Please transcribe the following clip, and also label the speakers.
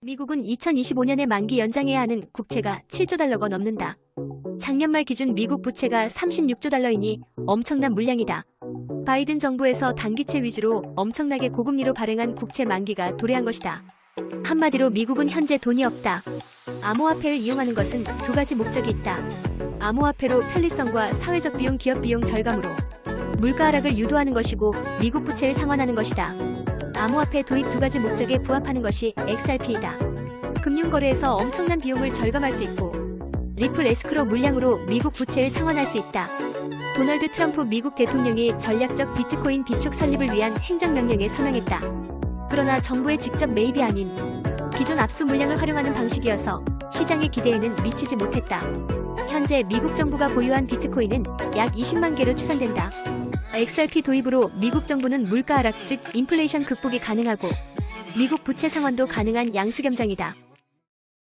Speaker 1: 미국은 2025년에 만기 연장해야 하는 국채가 7조 달러가 넘는다. 작년 말 기준 미국 부채가 36조 달러이니 엄청난 물량이다. 바이든 정부에서 단기채 위주로 엄청나게 고금리로 발행한 국채 만기가 도래한 것이다. 한마디로 미국은 현재 돈이 없다. 암호화폐를 이용하는 것은 두 가지 목적이 있다. 암호화폐로 편리성과 사회적 비용, 기업 비용 절감으로 물가 하락을 유도하는 것이고 미국 부채를 상환하는 것이다. 암호화폐 도입 두 가지 목적에 부합하는 것이 XRP이다. 금융거래에서 엄청난 비용을 절감할 수 있고 리플 에스크로 물량으로 미국 부채를 상환할 수 있다. 도널드 트럼프 미국 대통령이 전략적 비트코인 비축 설립을 위한 행정명령에 서명했다. 그러나 정부의 직접 매입이 아닌 기존 압수 물량을 활용하는 방식이어서 시장의 기대에는 미치지 못했다. 현재 미국 정부가 보유한 비트코인은 약 20만 개로 추산된다. XRP 도입으로 미국 정부는 물가 하락 즉 인플레이션 극복이 가능하고 미국 부채 상환도 가능한 양수겸장이다.